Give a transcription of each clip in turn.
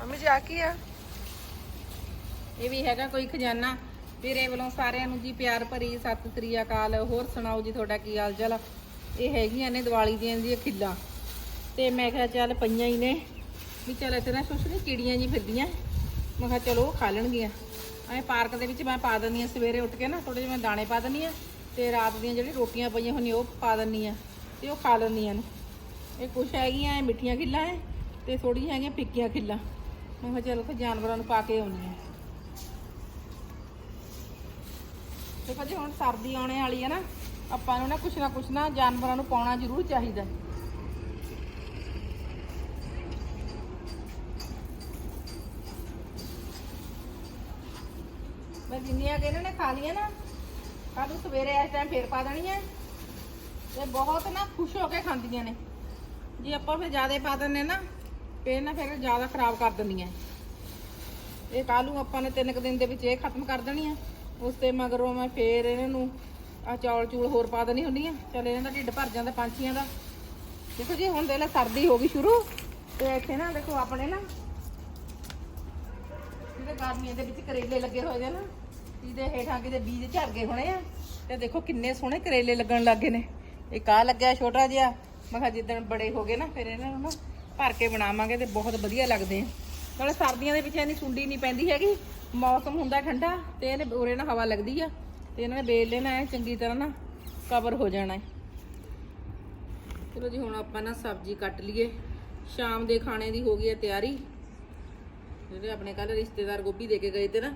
Mummy ਜੀ ਆ ਕੀ ਆ? ਇਹ ਵੀ ਹੈਗਾ ਕੋਈ ਖਜ਼ਾਨਾ। ਮੇਰੇ ਵੱਲੋਂ ਸਾਰਿਆਂ ਨੂੰ ਜੀ ਪਿਆਰ ਭਰੀ ਸਤਿ ਸ੍ਰੀ ਅਕਾਲ। ਹੋਰ ਸੁਣਾਓ ਜੀ, ਤੁਹਾਡਾ ਕੀ ਹਾਲ ਚਾਲ ਇਹ ਹੈਗੀਆਂ ਨੇ ਦੀਵਾਲੀ ਦੀਆਂ ਜੀ ਖਿੱਲਾਂ। ਤੇ ਮੈਂ ਕਿਹਾ ਚੱਲ ਪਈਆਂ ਹੀ ਨੇ। ਵੀ ਚੱਲ ਇੱਥੇ ਨਾ ਕੁਛ ਨੀ ਕੀੜੀਆਂ ਜੀ ਫਿਰਦੀਆਂ। ਮੈਂ ਕਿਹਾ ਚਲੋ ਉਹ ਖਾ ਲੈਣਗੀਆਂ। ਐ ਪਾਰਕ ਦੇ ਵਿੱਚ ਮੈਂ ਪਾ ਦਿੰਦੀ ਆ ਸਵੇਰੇ ਉੱਠ ਕੇ ਨਾ ਥੋੜੇ ਜਿਹੇ ਮੈਂ ਦਾਣੇ ਪਾ ਦਿੰਦੀ ਆ ਤੇ ਰਾਤ ਦੀਆਂ ਜਿਹੜੀ ਰੋਟੀਆਂ ਪਈਆਂ ਹੁੰਦੀਆਂ ਉਹ ਪਾ ਦਿੰਦੀ ਆ ਤੇ ਉਹ ਖਾ ਲੈਂਦੀਆਂ ਨੇ। ਇਹ ਕੁਛ ਹੈਗੀਆਂ ਐ ਮਿੱਠੀਆਂ ਖਿੱਲਾਂ ਐ ਤੇ ਥੋੜੀਆਂ ਹੈਗੀਆਂ ਫਿੱਕੀਆਂ ਖਿੱਲਾਂ। ਮੈਂ ਕਿਹਾ ਚਲੋ ਫਿਰ ਜਾਨਵਰਾਂ ਨੂੰ ਪਾ ਕੇ ਆਉਣੀ ਆ ਤੇ ਜੀ, ਹੁਣ ਸਰਦੀ ਆਉਣੇ ਵਾਲੀ ਹੈ ਨਾ, ਆਪਾਂ ਨੂੰ ਨਾ ਕੁਛ ਨਾ ਕੁਛ ਨਾ ਜਾਨਵਰਾਂ ਨੂੰ ਪਾਉਣਾ ਜ਼ਰੂਰ ਚਾਹੀਦਾ ਮੈਂ ਜਿੰਨੀਆਂ ਕਿ ਇਹਨਾਂ ਨੇ ਖਾ ਲੀਆਂ ਨਾ ਕੱਲ ਨੂੰ ਸਵੇਰੇ ਇਸ ਟਾਈਮ ਫੇਰ ਪਾ ਦੇਣੀਆਂ। ਤੇ ਬਹੁਤ ਨਾ ਖੁਸ਼ ਹੋ ਕੇ ਖਾਂਦੀਆਂ ਨੇ। ਜੇ ਆਪਾਂ ਫਿਰ ਜ਼ਿਆਦਾ ਪਾ ਦਿੰਨੇ ਨਾ ਇਹ ਨਾ ਫਿਰ ਜ਼ਿਆਦਾ ਖਰਾਬ ਕਰ ਦਿੰਦੀਆਂ। ਇਹ ਕਾਲੂ ਆਪਾਂ ਨੇ ਤਿੰਨ ਕੁ ਦਿਨ ਦੇ ਵਿੱਚ ਇਹ ਖਤਮ ਕਰ ਦੇਣੀਆਂ ਉਸ ਤੇ ਮਗਰੋਂ ਮੈਂ ਫੇਰ ਇਹਨਾਂ ਨੂੰ ਆ ਚੌਲ ਚੂਲ ਹੋਰ ਪਾ ਦੇਣੀ ਹੁੰਦੀ ਆ। ਚਲ ਇਹਨਾਂ ਦਾ ਢਿੱਡ ਭਰ ਜਾਂਦਾ ਪੰਛੀਆਂ ਦਾ। ਦੇਖੋ ਜੀ, ਹੁਣ ਦੇ ਲੈ ਸਰਦੀ ਹੋ ਗਈ ਸ਼ੁਰੂ। ਤੇ ਇੱਥੇ ਨਾ ਦੇਖੋ ਆਪਣੇ ਨਾ ਜਿਹਦੇ ਗਰਮੀਆਂ ਦੇ ਵਿੱਚ ਕਰੇਲੇ ਲੱਗੇ ਹੋਏ ਨੇ ਨਾ ਇਹਦੇ ਹੇਠਾਂ ਕਿਤੇ ਬੀਜ ਝੜ ਗਏ ਹੋਣੇ ਆ। ਤੇ ਦੇਖੋ ਕਿੰਨੇ ਸੋਹਣੇ ਕਰੇਲੇ ਲੱਗਣ ਲੱਗੇ ਨੇ। ਇੱਕ ਆ ਲੱਗਿਆ ਛੋਟਾ ਜਿਹਾ। ਮੈਂ ਕਿਹਾ ਜਿੱਦਣ ਬੜੇ ਹੋ ਗਏ ਨਾ, ਫਿਰ ਇਹਨਾਂ ਨੂੰ ਨਾ ਭਰ ਕੇ ਬਣਾਵਾਂਗੇ ਤੇ ਬਹੁਤ ਵਧੀਆ ਲੱਗਦੇ ਆ। ਨਾਲੇ ਸਰਦੀਆਂ ਦੇ ਵਿੱਚ ਇੰਨੀ ਸੁੰਡੀ ਨਹੀਂ ਪੈਂਦੀ ਹੈਗੀ। ਮੌਸਮ ਹੁੰਦਾ ਠੰਡਾ ਤੇ ਇਹਨੇ ਉਰੇ ਨਾਲ ਹਵਾ ਲੱਗਦੀ ਆ ਤੇ ਇਹਨਾਂ ਨੇ ਵੇਲ ਲੈਣਾ ਹੈ, ਚੰਗੀ ਤਰ੍ਹਾਂ ਨਾ ਕਵਰ ਹੋ ਜਾਣਾ ਹੈ। ਚਲੋ ਜੀ, ਹੁਣ ਆਪਾਂ ਨਾ ਸਬਜ਼ੀ ਕੱਟ ਲਈਏ। ਸ਼ਾਮ ਦੇ ਖਾਣੇ ਦੀ ਹੋ ਗਈ ਹੈ ਤਿਆਰੀ। ਜਿਹੜੇ ਆਪਣੇ ਕੱਲ ਰਿਸ਼ਤੇਦਾਰ ਗੋਭੀ ਦੇ ਕੇ ਗਏ ਤੇ ਨਾ,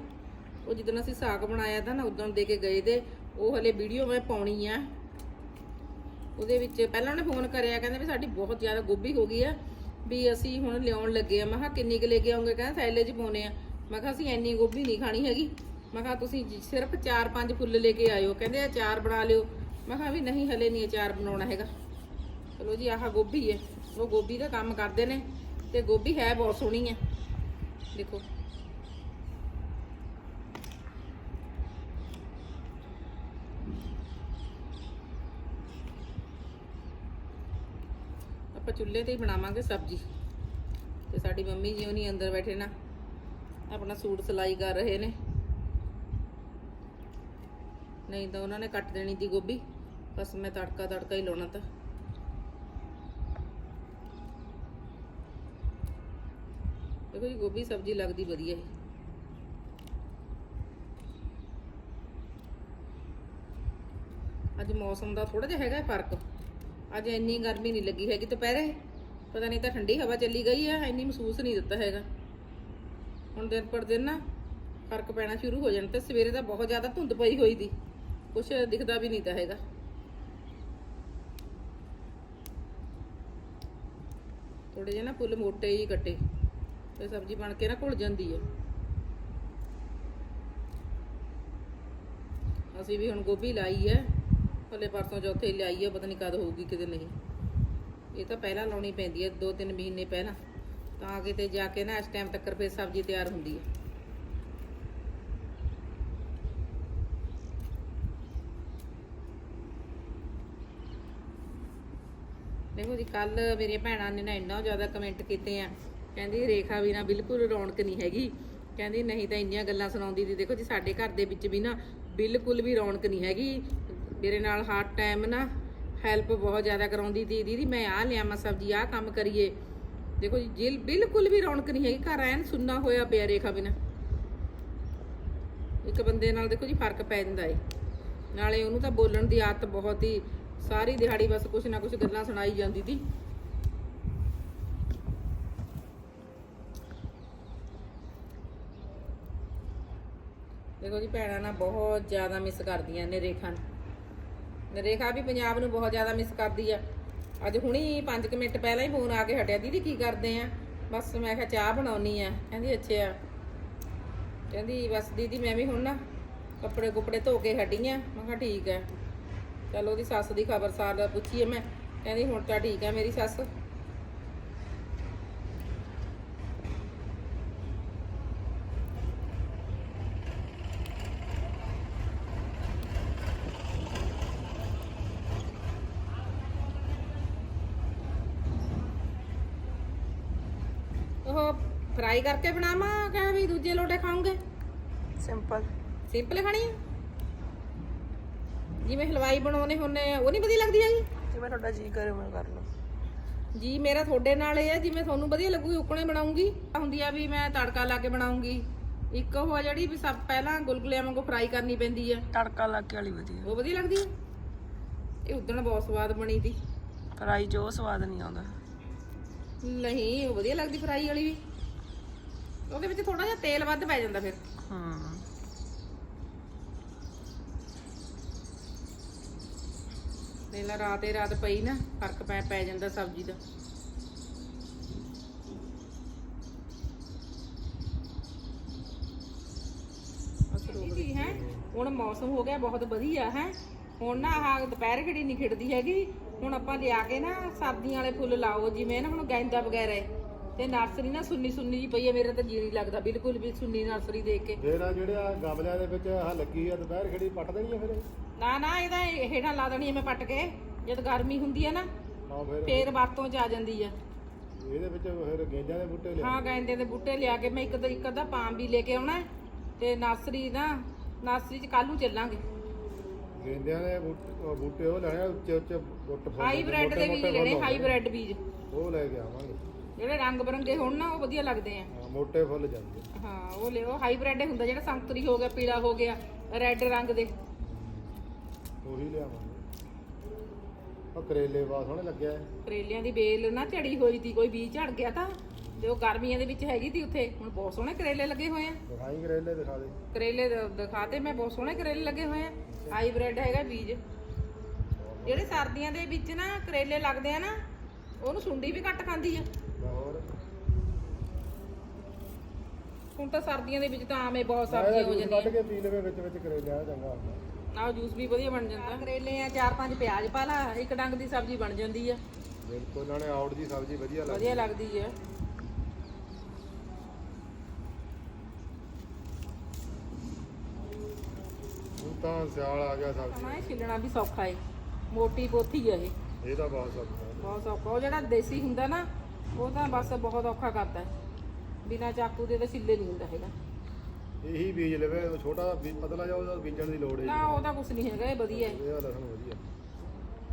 ਉਹ ਜਿੱਦਣ ਅਸੀਂ ਸਾਗ ਬਣਾਇਆ ਤਾਂ ਨਾ ਉਦੋਂ ਦੇ ਕੇ ਗਏ ਤੇ ਉਹ ਹਲੇ ਵੀਡੀਓ ਮੈਂ ਪਾਉਣੀ ਆ। ਉਹਦੇ ਵਿੱਚ ਪਹਿਲਾਂ ਉਹਨੇ ਫੋਨ ਕਰਿਆ, ਕਹਿੰਦੇ ਵੀ ਸਾਡੀ ਬਹੁਤ ਜ਼ਿਆਦਾ ਗੋਭੀ ਹੋ ਗਈ ਆ। ਵੀ ਅਸੀਂ ਹੁਣ ਲਿਆਉਣ ਲੱਗੇ ਆ। ਮੈਂ ਕਿਹਾ, ਕਿੰਨੀ ਕੁ ਲੈ ਕੇ ਆਉਂਗੇ? ਕਹਿੰਦਾ, ਥੈਲੇ 'ਚ ਪਾਉਨੇ ਆ। ਮੈਂ ਕਿਹਾ, ਅਸੀਂ ਇੰਨੀ ਗੋਭੀ ਨਹੀਂ ਖਾਣੀ ਹੈਗੀ। ਮੈਂ ਕਿਹਾ, ਤੁਸੀਂ ਜੀ ਸਿਰਫ 4-5 ਫੁੱਲ ਲੈ ਕੇ ਆਇਓ। ਕਹਿੰਦੇ ਅਚਾਰ ਬਣਾ ਲਿਓ। ਮੈਂ ਕਿਹਾ, ਵੀ ਨਹੀਂ, ਹਲੇ ਨਹੀਂ ਅਚਾਰ ਬਣਾਉਣਾ ਹੈਗਾ। ਚਲੋ ਜੀ, ਆਹ ਗੋਭੀ ਹੈ। ਉਹ ਗੋਭੀ ਦਾ ਕੰਮ ਕਰਦੇ ਨੇ। ਤੇ ਗੋਭੀ ਹੈ ਬਹੁਤ ਸੋਹਣੀ ਹੈ। ਦੇਖੋ। ਆਪਾਂ ਚੁੱਲ੍ਹੇ ਤੇ ਹੀ ਬਣਾਵਾਂਗੇ ਸਬਜ਼ੀ। ਤੇ ਸਾਡੀ ਮੰਮੀ ਜੀ ਉਹਨੀ ਅੰਦਰ ਬੈਠੇ ਨਾ, ਆਪਣਾ ਸੂਟ ਸਿਲਾਈ ਕਰ ਰਹੇ ਨੇ। ਨਹੀਂ ਤਾਂ ਉਹਨਾਂ ਨੇ ਕੱਟ ਦੇਣੀ ਦੀ ਗੋਭੀ, ਬਸ ਮੈਂ ਤੜਕਾ ਤੜਕਾ ਹੀ ਲਾਉਣਾ ਤਾਂ। ਦੇਖੋ ਜੀ, ਗੋਭੀ ਸਬਜ਼ੀ ਲੱਗਦੀ ਵਧੀਆ ਹੈ ਅੱਜ ਮੌਸਮ ਦਾ ਥੋੜਾ ਜਿਹਾ ਹੈਗਾ ਫ਼ਰਕ। ਅੱਜ ਇੰਨੀ ਗਰਮੀ ਨਹੀਂ ਲੱਗੀ ਹੈਗੀ ਦੁਪਹਿਰੇ। ਪਤਾ ਨਹੀਂ ਤਾਂ ਠੰਡੀ ਹਵਾ ਚੱਲੀ ਗਈ ਆ, ਇੰਨੀ ਮਹਿਸੂਸ ਨਹੀਂ ਦਿੱਤਾ ਹੈਗਾ। ਹੁਣ ਦਿਨ ਪਰ ਦਿਨ ਨਾ ਫ਼ਰਕ ਪੈਣਾ ਸ਼ੁਰੂ ਹੋ ਜਾਣਾ ਤੇ ਸਵੇਰੇ ਤਾਂ ਬਹੁਤ ਜ਼ਿਆਦਾ ਧੁੰਦ ਪਈ ਹੋਈ ਦੀ, ਕੁਛ ਦਿਖਦਾ ਵੀ ਨਹੀਂ ਤਾਂ ਹੈਗਾ। ਥੋੜੇ ਜਿਹੇ ਨਾ ਫੁੱਲ ਮੋਟੇ ਹੀ ਕੱਟੇ ਤੇ ਸਬਜ਼ੀ ਬਣ ਕੇ ਨਾ ਘੁਲ ਜਾਂਦੀ ਹੈ ਅਸੀਂ ਵੀ ਹੁਣ ਗੋਭੀ ਲਾਈ ਹੈ ਹਲੇ ਪਰਸੋਂ ਚੌਥੇ ਹੀ ਲਾਈ ਹੈ ਪਤਾ ਨਹੀਂ ਕਦ ਹੋਊਗੀ, ਕਿਤੇ ਨਹੀਂ। ਇਹ ਤਾਂ ਪਹਿਲਾਂ ਲਾਉਣੀ ਪੈਂਦੀ ਹੈ 2-3 ਮਹੀਨੇ ਪਹਿਲਾਂ। ਤਾਂ ਕਿਤੇ ਜਾ ਕੇ ਨਾ, ਇਸ ਟਾਈਮ ਤੱਕ ਫਿਰ ਸਬਜ਼ੀ ਤਿਆਰ ਹੁੰਦੀ ਹੈ ਦੇਖੋ ਜੀ ਕੱਲ ਮੇਰੀਆਂ ਭੈਣਾਂ ਨੇ ਨਾ ਇੰਨਾ ਜ਼ਿਆਦਾ ਕਮੈਂਟ ਕੀਤੇ ਆ। ਕਹਿੰਦੀ, ਰੇਖਾ ਵੀ ਨਾ ਬਿਲਕੁਲ ਰੌਣਕ ਨਹੀਂ ਹੈਗੀ। ਕਹਿੰਦੀ, ਨਹੀਂ ਤਾਂ ਇੰਨੀਆਂ ਗੱਲਾਂ ਸੁਣਾਉਂਦੀ ਸੀ ਦੇਖੋ ਜੀ, ਸਾਡੇ ਘਰ ਦੇ ਵਿੱਚ ਵੀ ਨਾ ਬਿਲਕੁਲ ਵੀ ਰੌਣਕ ਨਹੀਂ ਹੈਗੀ। ਮੇਰੇ ਨਾਲ ਹਰ ਟਾਈਮ ਨਾ ਹੈਲਪ ਬਹੁਤ ਜ਼ਿਆਦਾ ਕਰਾਉਂਦੀ ਤੀ ਦੀਦੀ, ਮੈਂ ਆਹ ਲਿਆਵਾਂ ਸਬਜ਼ੀ, ਆਹ ਕੰਮ ਕਰੀਏ। ਦੇਖੋ ਜੀ, ਜਿਲ, ਬਿਲਕੁਲ ਵੀ ਰੌਣਕ ਨਹੀਂ ਹੈਗੀ, ਘਰ ਐਨ ਸੁੰਨਾ ਹੋਇਆ ਪਿਆ ਰੇਖਾ ਬਿਨਾ। ਇੱਕ ਬੰਦੇ ਨਾਲ ਦੇਖੋ ਜੀ ਫ਼ਰਕ ਪੈ ਜਾਂਦਾ ਏ। ਨਾਲੇ ਉਹਨੂੰ ਤਾਂ ਬੋਲਣ ਦੀ ਆਦਤ ਬਹੁਤ ਹੀ ਸਾਰੀ ਦਿਹਾੜੀ ਬਸ ਕੁਛ ਨਾ ਕੁਛ ਗੱਲਾਂ ਸੁਣਾਈ ਜਾਂਦੀ ਤੀ। ਦੇਖੋ ਜੀ, ਭੈਣਾਂ ਨਾ ਬਹੁਤ ਜ਼ਿਆਦਾ ਮਿਸ ਕਰਦੀਆਂ ਨੇ ਰੇਖਾ ਨੂੰ। ਰੇਖਾ ਵੀ ਪੰਜਾਬ ਨੂੰ ਬਹੁਤ ਜ਼ਿਆਦਾ ਮਿਸ ਕਰਦੀ ਆ। ਅੱਜ ਹੁਣੀ 5 ਮਿੰਟ ਪਹਿਲਾਂ ਹੀ ਫੋਨ ਆ ਕੇ ਹਟਿਆ, ਦੀਦੀ ਕੀ ਕਰਦੇ ਆ? ਬਸ ਮੈਂ ਕਿਹਾ ਚਾਹ ਬਣਾਉਣੀ ਆ। ਕਹਿੰਦੀ, ਅੱਛਾ। ਕਹਿੰਦੀ, ਬਸ ਦੀਦੀ ਮੈਂ ਵੀ ਹੁਣ ਨਾ ਕੱਪੜੇ ਕੁਪੜੇ ਧੋ ਕੇ ਹਟੀ ਆ। ਮੈਂ ਕਿਹਾ, ਠੀਕ ਆ। ਚਲ ਉਹਦੀ ਸੱਸ ਦੀ ਖਬਰ ਸਾਰ ਦਾ ਪੁੱਛੀਏ ਮੈਂ। ਕਹਿੰਦੀ, ਹੁਣ ਤਾਂ ਠੀਕ ਆ ਮੇਰੀ ਸੱਸ ਉਹ ਫਰਾਈ ਕਰਕੇ ਬਣਾਵਾਂ ਕਿ ਵੀ ਦੂਜੇ ਲੋਟੇ ਖਾਓਗੇ ਸਿੰਪਲ ਸਿੰਪਲ ਖਾਣੀ ਆ? ਜਿਵੇਂ ਹਲਵਾਈ ਬਣਾਉਣੇ ਹੁੰਨੇ ਆ ਉਹ ਨਹੀਂ ਵਧੀਆ ਲੱਗਦੀ ਹੈਗੀ? ਜਿਵੇਂ ਤੁਹਾਡਾ ਜੀ ਕਰੇ ਮੈਂ ਕਰ ਲਓ। ਜੀ ਮੇਰਾ ਤੁਹਾਡੇ ਨਾਲ ਇਹ ਆ ਜਿਵੇਂ ਤੁਹਾਨੂੰ ਵਧੀਆ ਲੱਗੂਗੀ ਉਕਣੇ ਬਣਾਉਂਗੀ। ਹੁੰਦੀ ਆ ਵੀ ਮੈਂ ਤੜਕਾ ਲਾ ਕੇ ਬਣਾਉਂਗੀ। ਇੱਕ ਉਹ ਆ ਜਿਹੜੀ ਵੀ ਸਭ ਪਹਿਲਾਂ ਗੁਲਗੁਲਿਆਂ ਵਾਂਗੂ ਫਰਾਈ ਕਰਨੀ ਪੈਂਦੀ ਆ। ਤੜਕਾ ਲਾ ਕੇ ਵਾਲੀ ਵਧੀਆ। ਉਹ ਵਧੀਆ ਲੱਗਦੀ ਆ? ਇਹ ਉਦਣ ਬਹੁਤ ਸਵਾਦ ਬਣੀ ਤੀ। ਫਰਾਈ ਜੋ ਸਵਾਦ ਨਹੀਂ ਆਉਂਦਾ। ਨਹੀਂ ਉਹ ਵਧੀਆ ਲੱਗਦੀ ਫਰਾਈ ਵਾਲੀ ਵੀ। ਉਹਦੇ ਵਿੱਚ ਥੋੜਾ ਜਿਹਾ ਤੇਲ ਵੱਧ ਪੈ ਜਾਂਦਾ ਫਿਰ। ਹੂੰ। ਤੇਲਾ ਰਾਤੇ ਰਾਤ ਪਈ ਨਾ ਫ਼ਰਕ ਪੈ ਪੈ ਜਾਂਦਾ ਸਬਜ਼ੀ ਦਾ। ਜੀ ਹੈ। ਹੁਣ ਮੌਸਮ ਹੋ ਗਿਆ ਬਹੁਤ ਵਧੀਆ ਹੈ। ਹੁਣ ਨਾ ਆਹ ਦੁਪਹਿਰ ਘੜੀ ਨਹੀਂ ਖਿੜਦੀ ਹੈਗੀ। ਹੁਣ ਆਪਾਂ ਲਿਆ ਕੇ ਨਾ ਸਬਜ਼ੀਆਂ ਵਾਲੇ ਫੁੱਲ ਲਾਓ ਜਿਵੇਂ ਨਾ ਹੁਣ ਗੈਂਦਾ ਵਗੈਰਾ ਹੈ। ਤੇ ਨਰਸਰੀ ਨਾ ਸੁੰਨੀ ਸੁੰਨੀ ਜੀ ਪਈ ਹੈ ਮੇਰੇ ਤਾਂ ਜੀ ਨਹੀਂ ਲੱਗਦਾ ਬਿਲਕੁਲ ਵੀ ਸੁੰਨੀ ਨਰਸਰੀ ਦੇਖ ਕੇ। ਫੇਰ ਆ ਜਿਹੜੇ ਗਮਲਿਆਂ ਦੇ ਵਿੱਚ ਆਹ ਲੱਗੀ ਆ ਦੁਪਹਿਰ ਖੜੀ ਪੱਟ ਦੇਣੀ ਆ ਫਿਰ ਨਾ ਨਾ ਇਹਦਾ ਹੇਠਾਂ ਲਾ ਦੇਣੀ ਐ ਮੈਂ ਪੱਟ ਕੇ ਜਦ ਗਰਮੀ ਹੁੰਦੀ ਹੈ ਨਾ ਹਾਂ ਫਿਰ ਫੇਰ ਵਰਤੋਂ ਚ ਆ ਜਾਂਦੀ ਆ। ਇਹਦੇ ਵਿੱਚ ਫਿਰ ਗੇਂਜਾਂ ਦੇ ਬੂਟੇ ਲਿਆ ਹਾਂ ਗੈਂਦੇ ਦੇ ਬੂਟੇ ਲਿਆ ਕੇ ਮੈਂ ਇੱਕ ਤਾਂ ਇੱਕ ਅੱਧਾ ਪਾਮ ਵੀ ਲੈ ਕੇ ਆਉਣਾ ਹੈ ਤੇ ਨਰਸਰੀ ਨਾ ਨਰਸਰੀ ਚ ਕੱਲ ਨੂੰ ਚੱਲਾਂਗੇ। ਗੇਂਦਿਆਂ ਦੇ ਬੂਟੇ ਉਹ ਬੂਟੇ ਉਹ ਲੈਣੇ ਆ, ਉੱਚੇ ਉੱਚੇ ਬੁੱਟ ਫੁੱਲ ਹਾਈਬ੍ਰਿਡ ਦੇ ਬੀਜ ਲੈਣੇ ਹਾਈਬ੍ਰਿਡ ਬੀਜ। ਉਹ ਲੈ ਕੇ ਆਵਾਂਗੇ। ਜਿਹੜੇ ਰੰਗ ਬਰੰਗੇ ਹੋਣ ਨਾ ਉਹ ਵਧੀਆ ਲੱਗਦੇ ਆ। ਹਾਂ ਮੋਟੇ ਫੁੱਲ ਜਾਂਦੇ ਹਾਂ ਉਹ ਲਿਓ ਹਾਈਬ੍ਰਿਡ ਹੁੰਦਾ ਜਿਹੜਾ ਸੰਤਰੀ ਹੋ ਗਿਆ ਪੀਲਾ ਹੋ ਗਿਆ ਰੈੱਡ ਰੰਗ ਦੇ। ਉਹੀ ਲਿਆਵਾਂਗੇ। ਉਹ ਕਰੇਲੇ ਬਾ ਸੋਹਣੇ ਲੱਗਿਆ ਇਹ। ਕਰੇਲਿਆਂ ਦੀ ਬੇਲ ਨਾ ਝੜੀ ਹੋਈ ਤੀ ਕੋਈ ਬੀਜ ਝੜ ਗਿਆ ਤਾਂ ਤੇ ਉਹ ਗਰਮੀਆਂ ਦੇ ਵਿੱਚ ਹੈਗੀ ਤੀ ਉੱਥੇ। ਹੁਣ ਬਹੁਤ ਸੋਹਣੇ ਕਰੇਲੇ ਲੱਗੇ ਹੋਏ ਆ। ਦਿਖਾਈ ਕਰੇਲੇ ਦਿਖਾ ਦੇ। ਕਰੇਲੇ ਦ- ਦਿਖਾਤੇ ਮੈਂ ਬਹੁਤ ਸੋਹਣੇ ਕਰੇਲੇ ਲੱਗੇ ਹੋਏ ਆ। ਹਾਈਬ੍ਰਿਡ ਹੈਗਾ ਬੀਜ। ਜਿਹੜੇ ਸਰਦੀਆਂ ਦੇ ਵਿੱਚ ਨਾ ਕਰੇਲੇ ਲੱਗਦੇ ਆ ਨਾ ਉਹਨੂੰ ਸੁੰਡੀ ਵੀ ਘੱਟ ਖਾਂਦੀ ਆ ਹੋਰ ਹੁਣ ਤਾਂ ਸਰਦੀਆਂ ਦੇ ਵਿੱਚ ਤਾਂ ਆਮੇ ਬਹੁਤ ਸਬਜ਼ੀਆਂ ਹੋ ਜਾਂਦੀਆਂ ਕੱਢ ਕੇ ਪੀ ਲਵੇ ਵਿੱਚ ਵਿੱਚ ਕਰੇਲੇ ਆ ਚੰਗਾ ਹੁੰਦਾ। ਆਹ ਜੂਸ ਵੀ ਵਧੀਆ ਬਣ ਜਾਂਦਾ। ਕਰੇਲੇ ਆ ਚਾਰ ਪੰਜ ਪਿਆਜ਼ ਪਾ ਲਾ ਇੱਕ ਡੰਗ ਦੀ ਸਬਜ਼ੀ ਬਣ ਜਾਂਦੀ ਆ। ਬਿਲਕੁਲ ਨਾਲੇ ਆਊਟ ਦੀ ਸਬਜ਼ੀ ਵਧੀਆ ਲੱਗਦੀ ਵਧੀਆ ਲੱਗਦੀ ਆ। ਹੁਣ ਤਾਂ ਸਿਆਲ ਆ ਗਿਆ ਸਬਜ਼ੀ। ਇਹ ਛਿੱਲਣਾ ਵੀ ਸੌਖਾ ਏ। ਮੋਟੀ ਪੋਥੀ ਆ ਇਹ। ਇਹ ਤਾਂ ਬਹੁਤ ਸੌਖਾ। ਬਹੁਤ ਸੌਖਾ। ਉਹ ਜਿਹੜਾ ਦੇਸੀ ਹੁੰਦਾ ਨਾ ਉਹ ਤਾਂ ਬਸ ਬਹੁਤ ਔਖਾ ਕਰਦਾ। ਹੈ ਬਿਨਾ ਚਾਕੂ ਦੇ ਤਾਂ ਛਿੱਲੇ ਨਹੀਂ ਹੁੰਦਾ ਹੈਗਾ। ਇਹੀ ਬੀਜ ਲਵੇ ਉਹ ਛੋਟਾ ਬੀ- ਪਤਲਾ ਜਿਹਾ ਉਹਦਾ ਬੀਜਣ ਦੀ ਲੋੜ ਹੈ ਨਾ ਉਹਦਾ ਕੁਝ ਨਹੀਂ ਹੈਗਾ ਇਹ ਵਧੀਆ ਹੈ। ਇਹ ਲਸਣ ਵਧੀਆ।